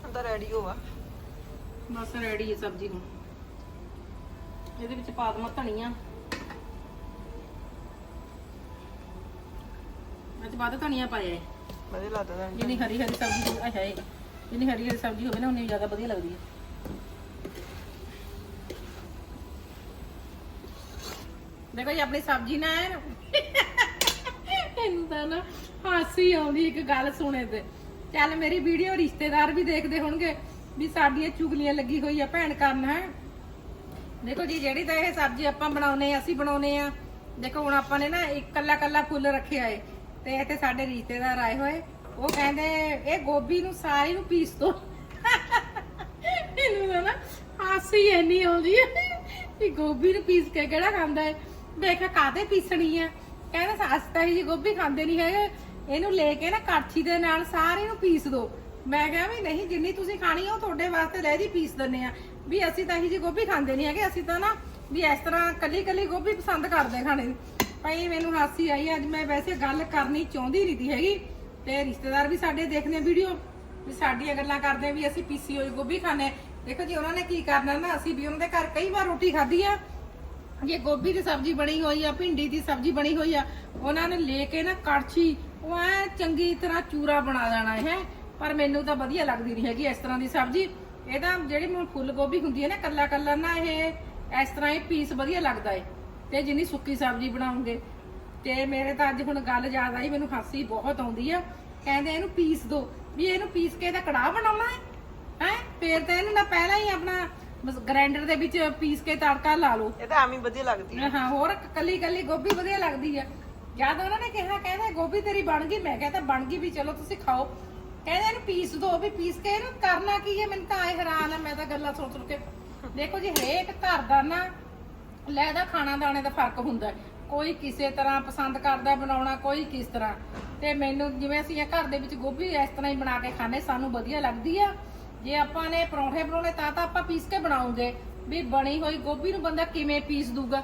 ਹੁਣ ਤਾਂ ਰੈਡੀ ਹੋਵਾ ਬਸ ਰੈਡੀ ਹੈ ਸਬਜ਼ੀ ਹੁਣ ਇਹਦੇ ਵਿੱਚ ਪਾ ਦਵਾਂ ਧਨੀਆ। ਅੱਜ ਬਾਅਦ ਧਨੀਆ ਪਾਇਆ ਹੈ ਵਧੀਆ ਲੱਗਦਾ ਤਾਂ ਜਿੰਨੀ ਹਰੀ ਹਰੀ ਸਬਜ਼ੀ ਹੋਵੇ ਅੱਛਾ ਇਹ ਜਿੰਨੀ ਹਰੀ ਹਰੀ ਸਬਜ਼ੀ ਹੋਵੇ ਨਾ ਉਨੀ ਜ਼ਿਆਦਾ ਵਧੀਆ ਲੱਗਦੀ ਹੈ ਦੇਖੋ ਜੀ ਆਪਣੀ ਸਬਜ਼ੀ ਨਾ ਐਨ ਇਹਨੂੰ ਤਾਂ ਨਾ ਹਾਸੀ ਆਉਂਦੀ ਇੱਕ ਗੱਲ ਸੁਣੇ ਤੇ। ਚੱਲ ਮੇਰੀ ਵੀਡੀਓ ਰਿਸ਼ਤੇਦਾਰ ਵੀ ਦੇਖਦੇ ਹੋਣਗੇ। ਵੀ ਸਾਡੀਆਂ ਚੁਗਲੀਆਂ ਲੱਗੀ ਹੋਈ ਆ ਭੈਣ ਕਰਨ ਹੈ? ਦੇਖੋ ਜੀ, ਜਿਹੜੀ ਤਾਂ ਇਹ ਸਬਜ਼ੀ ਆਪਾਂ ਬਣਾਉਨੇ ਆ, ਅਸੀਂ ਬਣਾਉਨੇ ਆ। ਦੇਖੋ, ਹੁਣ ਆਪਾਂ ਨੇ ਨਾ ਇੱਕ ਕੱਲਾ ਕੱਲਾ ਫੁੱਲ ਰੱਖਿਆ ਏ ਤੇ ਇੱਥੇ ਸਾਡੇ ਰਿਸ਼ਤੇਦਾਰ ਆਏ ਹੋਏ। ਉਹ ਕਹਿੰਦੇ, ਇਹ ਗੋਭੀ ਨੂੰ ਸਾਰੀ ਨੂੰ ਪੀਸ ਦੋ। ਇਹਨੂੰ ਤਾਂ ਨਾ ਹਾਸੀ ਇੰਨੀ ਆਉਂਦੀ ਹੈ ਕਿ ਗੋਭੀ ਨੂੰ ਪੀਸ ਕੇ ਕਿਹੜਾ ਖਾਂਦਾ ਹੈ ਦੇਖ ਕਾਦੇ ਪੀਸਣੀ ਆ? ਕਹਿੰਦਾ ਸਸਤਾ ਹੀ ਜੀ ਗੋਭੀ ਖਾਂਦੇ ਨਹੀਂ ਹੈਗੇ। ਇਹਨੂੰ ਲੈ ਕੇ ਨਾ ਕਾਠੀ ਦੇ ਨਾਲ ਸਾਰੇ ਨੂੰ ਪੀਸ ਦੋ। ਮੈਂ ਕਿਹਾ ਵੀ ਨਹੀਂ, ਜਿੰਨੀ ਤੁਸੀਂ ਖਾਣੀ ਆ, ਉਹ ਤੁਹਾਡੇ ਵਾਸਤੇ ਲੈ ਜੀ ਪੀਸ ਦਿੰਨੇ ਆ। ਵੀ ਅਸੀਂ ਤਾਂ ਇਹੀ ਜੀ ਗੋਭੀ ਖਾਂਦੇ ਨਹੀਂ ਹੈਗੇ, ਅਸੀਂ ਤਾਂ ਨਾ ਵੀ ਇਸ ਤਰ੍ਹਾਂ ਕੱਲੀ ਕੱਲੀ ਗੋਭੀ ਪਸੰਦ ਕਰਦੇ ਖਾਣੇ ਨੂੰ ਭਾਈ, ਮੈਨੂੰ ਹਾਸੀ ਆਈ, ਅੱਜ ਮੈਂ ਵੈਸੇ ਗੱਲ ਕਰਨੀ ਚਾਹੁੰਦੀ ਨਹੀਂ ਤੀ ਹੈਗੀ, ਤੇ ਰਿਸ਼ਤੇਦਾਰ ਵੀ ਸਾਡੇ ਦੇਖਦੇ ਵੀਡੀਓ, ਵੀ ਸਾਡੀਆਂ ਗੱਲਾਂ ਕਰਦੇ ਵੀ ਅਸੀਂ ਪੀਸੀ ਹੋਈ ਗੋਭੀ ਖਾਣੇ ਆ। ਦੇਖੋ ਜੀ, ਉਹਨਾਂ ਨੇ ਕੀ ਕਰਨਾ ਨਾ, ਅਸੀਂ ਵੀ ਉਹਨਾਂ ਦੇ ਘਰ ਕਈ ਵਾਰ ਰੋਟੀ ਖਾਧੀ ਆ। ਜੇ ਗੋਭੀ ਦੀ ਸਬਜ਼ੀ ਬਣੀ ਹੋਈ ਆ, ਭਿੰਡੀ ਦੀ ਸਬਜ਼ੀ ਬਣੀ ਹੋਈ ਆ, ਉਹਨਾਂ ਨੇ ਲੈ ਕੇ ਨਾ ਕੜਛੀ, ਉਹ ਐ ਚੰਗੀ ਤਰ੍ਹਾਂ ਚੂਰਾ ਬਣਾ ਦੇਣਾ ਹੈ। ਪਰ ਮੈਨੂੰ ਤਾਂ ਵਧੀਆ ਲੱਗਦੀ ਨਹੀਂ ਹੈਗੀ ਇਸ ਤਰ੍ਹਾਂ ਦੀ ਸਬਜ਼ੀ। ਇਹਦਾ ਜਿਹੜੀ ਹੁਣ ਫੁੱਲ ਗੋਭੀ ਹੁੰਦੀ ਹੈ ਨਾ ਕੱਲਾ ਕੱਲਾ ਨਾ ਇਹ ਇਸ ਤਰ੍ਹਾਂ ਇਹ ਪੀਸ ਵਧੀਆ ਲੱਗਦਾ ਏ। ਤੇ ਜਿੰਨੀ ਸੁੱਕੀ ਸਬਜ਼ੀ ਬਣਾਉਂਗੇ। ਤੇ ਮੇਰੇ ਤਾਂ ਅੱਜ ਹੁਣ ਗੱਲ ਯਾਦ ਆਈ ਮੈਨੂੰ ਹਾਸੀ ਬਹੁਤ ਆਉਂਦੀ ਆ। ਕਹਿੰਦੇ ਇਹਨੂੰ ਪੀਸ ਦੋ। ਵੀ ਇਹਨੂੰ ਪੀਸ ਕੇ ਇਹਦਾ ਕੜਾਹ ਬਣਾਉਣਾ ਹੈ ਹੈ? ਫੇਰ ਤਾਂ ਇਹਨੂੰ ਨਾ ਪਹਿਲਾਂ ਹੀ ਆਪਣਾ ਗ੍ਰਾਈਂਡਰ ਦੇ ਵਿੱਚ ਪੀਸ ਕੇ ਤੜਕਾ ਲਾ ਲਓ। ਇਹ ਤਾਂ ਐਵੇਂ ਹੀ ਵਧੀਆ ਲੱਗਦੀ ਹੈ ਹਾਂ ਹੋਰ ਕੱਲੀ ਕੱਲੀ ਗੋਭੀ ਵਧੀਆ ਲੱਗਦੀ ਆ। ਜਦ ਉਹਨਾਂ ਨੇ ਕਿਹਾ ਕਹਿੰਦੇ ਗੋਭੀ ਤੇਰੀ ਬਣ ਗਈ ਮੈਂ ਕਹਿੰਦਾ ਬਣ ਗਈ ਵੀ ਚਲੋ ਤੁਸੀਂ ਖਾਓ। ਕਹਿੰਦੇ ਇਹਨੂੰ ਪੀਸ ਦੋ ਵੀ ਪੀਸ ਕੇ ਇਹਨੂੰ ਕਰਨਾ ਕੀ ਹੈ? ਮੈਨੂੰ ਤਾਂ ਆਏ ਹੈਰਾਨ ਆ, ਮੈਂ ਤਾਂ ਗੱਲਾਂ ਸੁਣ ਸੁਣ ਕੇ ਦੇਖੋ ਜੀ, ਹਰੇਕ ਘਰ ਦਾ ਨਾ ਲੈਦਾ ਖਾਣਾ ਦਾਣੇ ਦਾ ਫ਼ਰਕ ਹੁੰਦਾ ਹੈ। ਕੋਈ ਕਿਸੇ ਤਰ੍ਹਾਂ ਪਸੰਦ ਕਰਦਾ ਬਣਾਉਣਾ, ਕੋਈ ਕਿਸ ਤਰ੍ਹਾਂ। ਤੇ ਮੈਨੂੰ ਜਿਵੇਂ ਅਸੀਂ ਇਹ ਘਰ ਦੇ ਵਿੱਚ ਗੋਭੀ ਇਸ ਤਰ੍ਹਾਂ ਹੀ ਬਣਾ ਕੇ ਖਾਣੇ ਸਾਨੂੰ ਵਧੀਆ ਲੱਗਦੀ ਆ। ਜੇ ਆਪਾਂ ਨੇ ਪਰੌਂਠੇ ਬਣਾਉਣੇ, ਤਾਂ ਤਾਂ ਆਪਾਂ ਪੀਸ ਕੇ ਬਣਾਉਂਗੇ ਵੀ ਬਣੀ ਹੋਈ ਗੋਭੀ ਨੂੰ ਬੰਦਾ ਕਿਵੇਂ ਪੀਸ ਦੂਗਾ?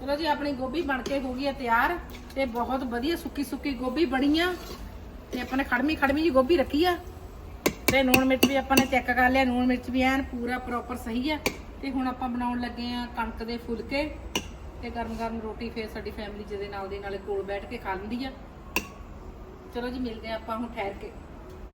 ਚਲੋ ਜੀ, ਆਪਣੀ ਗੋਭੀ ਬਣ ਕੇ ਹੋ ਗਈ ਹੈ ਤਿਆਰ ਤੇ ਬਹੁਤ ਵਧੀਆ ਸੁੱਕੀ ਸੁੱਕੀ ਗੋਭੀ ਬਣੀ ਆ। ਤੇ ਆਪਾਂ ਨੇ ਖੜਮੀ ਖੜਮੀ ਜੀ ਗੋਭੀ ਰੱਖੀ ਆ। ਤੇ ਨੂਣ ਮਿਰਚ ਵੀ ਆਪਾਂ ਨੇ ਚੈੱਕ ਕਰ ਲਿਆ, ਨੂਣ ਮਿਰਚ ਵੀ ਐਨ ਪੂਰਾ ਪ੍ਰੋਪਰ ਸਹੀ ਆ। ਤੇ ਹੁਣ ਆਪਾਂ ਬਣਾਉਣ ਲੱਗੇ ਆ ਕਣਕ ਦੇ ਫੁਲਕੇ। ਤੇ ਗਰਮ ਗਰਮ ਰੋਟੀ ਫੇਰ ਸਾਡੀ ਫੈਮਿਲੀ ਜਿਹਦੇ ਨਾਲ ਦੇ ਨਾਲੇ ਕੋਲ ਬੈਠ ਕੇ ਖਾ ਲੈਂਦੀ ਆ। ਚਲੋ ਜੀ, ਮਿਲਦੇ ਆ ਆਪਾਂ ਹੁਣ ਠਹਿਰ ਕੇ।